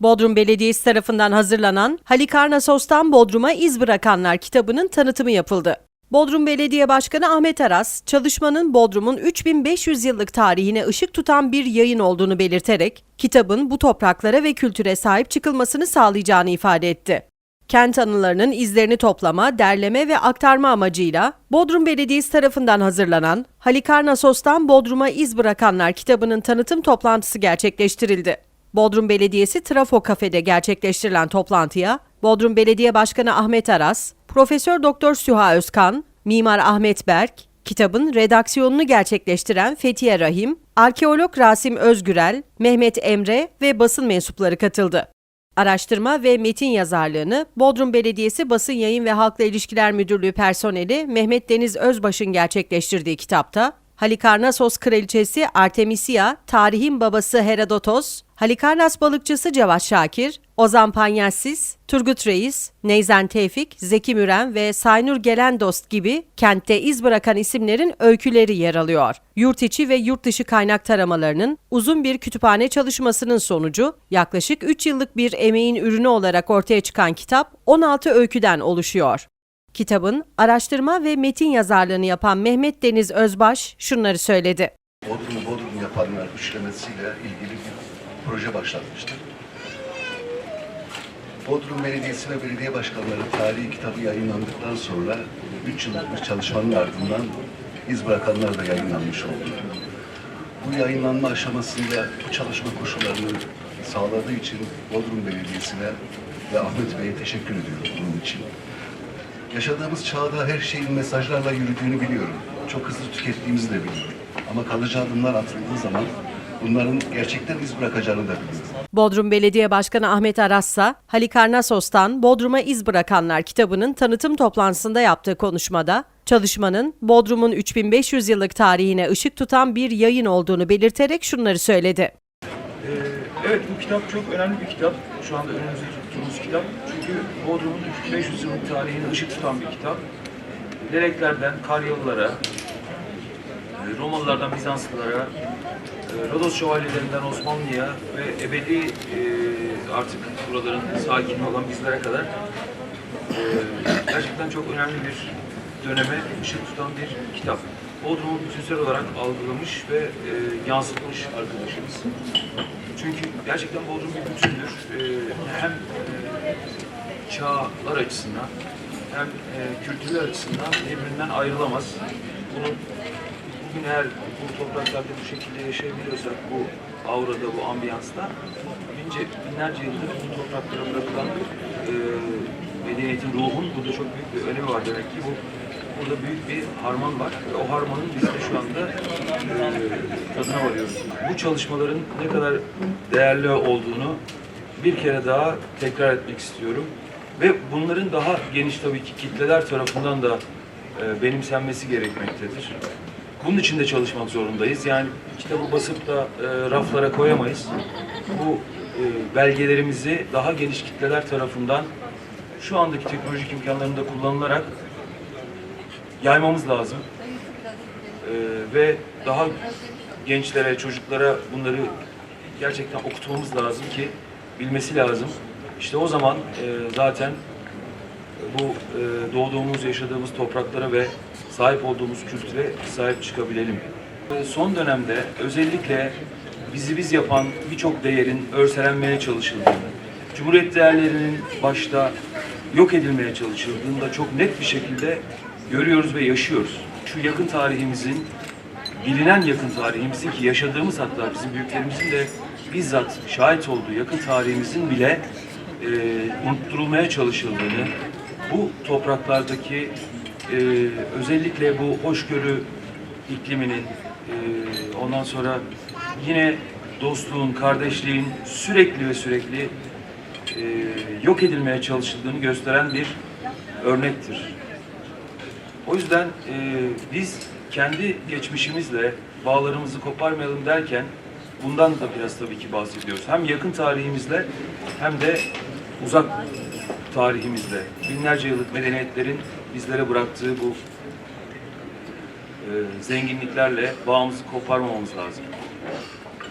Bodrum Belediyesi tarafından hazırlanan Halikarnassos'tan Bodrum'a İz Bırakanlar kitabının tanıtımı yapıldı. Bodrum Belediye Başkanı Ahmet Aras, çalışmanın Bodrum'un 3500 yıllık tarihine ışık tutan bir yayın olduğunu belirterek, kitabın bu topraklara ve kültüre sahip çıkılmasını sağlayacağını ifade etti. Kent anılarının izlerini toplama, derleme ve aktarma amacıyla Bodrum Belediyesi tarafından hazırlanan Halikarnassos'tan Bodrum'a İz Bırakanlar kitabının tanıtım toplantısı gerçekleştirildi. Bodrum Belediyesi Trafo Kafe'de gerçekleştirilen toplantıya Bodrum Belediye Başkanı Ahmet Aras, Profesör Doktor Süha Özkan, Mimar Ahmet Berk, kitabın redaksiyonunu gerçekleştiren Fethiye Rahim, arkeolog Rasim Özgürel, Mehmet Emre ve basın mensupları katıldı. Araştırma ve metin yazarlığını Bodrum Belediyesi Basın Yayın ve Halkla İlişkiler Müdürlüğü personeli Mehmet Deniz Özbaş'ın gerçekleştirdiği kitapta Halikarnassos Kraliçesi Artemisia, tarihin babası Herodotos, Halikarnas balıkçısı Cevat Şakir, Ozan Panyassis, Turgut Reis, Neyzen Tevfik, Zeki Müren ve Saynur Gelendost gibi kentte iz bırakan isimlerin öyküleri yer alıyor. Yurt içi ve yurt dışı kaynak taramalarının uzun bir kütüphane çalışmasının sonucu yaklaşık 3 yıllık bir emeğin ürünü olarak ortaya çıkan kitap 16 öyküden oluşuyor. Kitabın araştırma ve metin yazarlığını yapan Mehmet Deniz Özbaş şunları söyledi. Bodrum'u Bodrum yapanlar üçlemesiyle ilgili proje başlatmıştır. Bodrum Belediyesi ve belediye başkanları tarihi kitabı yayınlandıktan sonra 3 yıllık bir çalışmanın ardından iz bırakanlar da yayınlanmış oldu. Bu yayınlanma aşamasında bu çalışma koşullarını sağladığı için Bodrum Belediyesi'ne ve Ahmet Bey'e teşekkür ediyorum bunun için. Yaşadığımız çağda her şeyin mesajlarla yürüdüğünü biliyorum. Çok hızlı tükettiğimizi de biliyorum. Ama kalıcı adımlar atıldığı zaman bunların gerçekten iz bırakacağını da biliyorum. Bodrum Belediye Başkanı Ahmet Arassa, Halikarnassos'tan Bodrum'a İz Bırakanlar kitabının tanıtım toplantısında yaptığı konuşmada, çalışmanın Bodrum'un 3500 yıllık tarihine ışık tutan bir yayın olduğunu belirterek şunları söyledi. Ee, evet bu kitap çok önemli bir kitap. Şu anda önümüzde tuttuğumuz kitap. Çünkü Bodrum'un 3500 yıllık tarihine ışık tutan bir kitap. Lereklerden Karyalılara, Romalılardan Bizanslılara, e, Rodos şövalyelerinden Osmanlı'ya ve ebedi e, artık buraların sakini olan bizlere kadar e, gerçekten çok önemli bir döneme ışık tutan bir kitap. Bodrum'u bütünsel olarak algılamış ve e, yansıtmış arkadaşımız. Çünkü gerçekten Bodrum bir bütündür. E, hem e, çağlar açısından hem e, kültürler açısından birbirinden ayrılamaz. Bunun bugün eğer bu topraklarda bu şekilde yaşayabiliyorsak bu aurada, bu ambiyansta bince, binlerce yıldır bu topraklara bırakılan e, medeniyetin ruhun burada çok büyük bir önemi var demek ki bu burada büyük bir harman var ve o harmanın biz de şu anda e, tadına varıyoruz. Bu çalışmaların ne kadar değerli olduğunu bir kere daha tekrar etmek istiyorum. Ve bunların daha geniş tabii ki kitleler tarafından da e, benimsenmesi gerekmektedir. Bunun için de çalışmak zorundayız. Yani kitabı basıp da e, raflara koyamayız. Bu e, belgelerimizi daha geniş kitleler tarafından şu andaki teknolojik imkanlarında kullanılarak yaymamız lazım. E, ve daha gençlere, çocuklara bunları gerçekten okutmamız lazım ki bilmesi lazım. İşte o zaman e, zaten bu e, doğduğumuz, yaşadığımız topraklara ve sahip olduğumuz kültüre sahip çıkabilelim. Son dönemde özellikle bizi biz yapan birçok değerin örselenmeye çalışıldığını, Cumhuriyet değerlerinin başta yok edilmeye çalışıldığını da çok net bir şekilde görüyoruz ve yaşıyoruz. Şu yakın tarihimizin, bilinen yakın tarihimizin ki yaşadığımız hatta bizim büyüklerimizin de bizzat şahit olduğu yakın tarihimizin bile e, unutturulmaya çalışıldığını, bu topraklardaki e, özellikle bu hoşgörü ikliminin, e, ondan sonra yine dostluğun, kardeşliğin sürekli ve sürekli e, yok edilmeye çalışıldığını gösteren bir örnektir. O yüzden e, biz kendi geçmişimizle bağlarımızı koparmayalım derken bundan da biraz tabii ki bahsediyoruz. Hem yakın tarihimizle hem de uzak tarihimizle, binlerce yıllık medeniyetlerin bizlere bıraktığı bu e, zenginliklerle bağımızı koparmamamız lazım.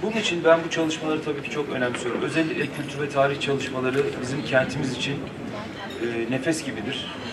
Bunun için ben bu çalışmaları tabii ki çok önemsiyorum. Özellikle kültür ve tarih çalışmaları bizim kentimiz için e, nefes gibidir.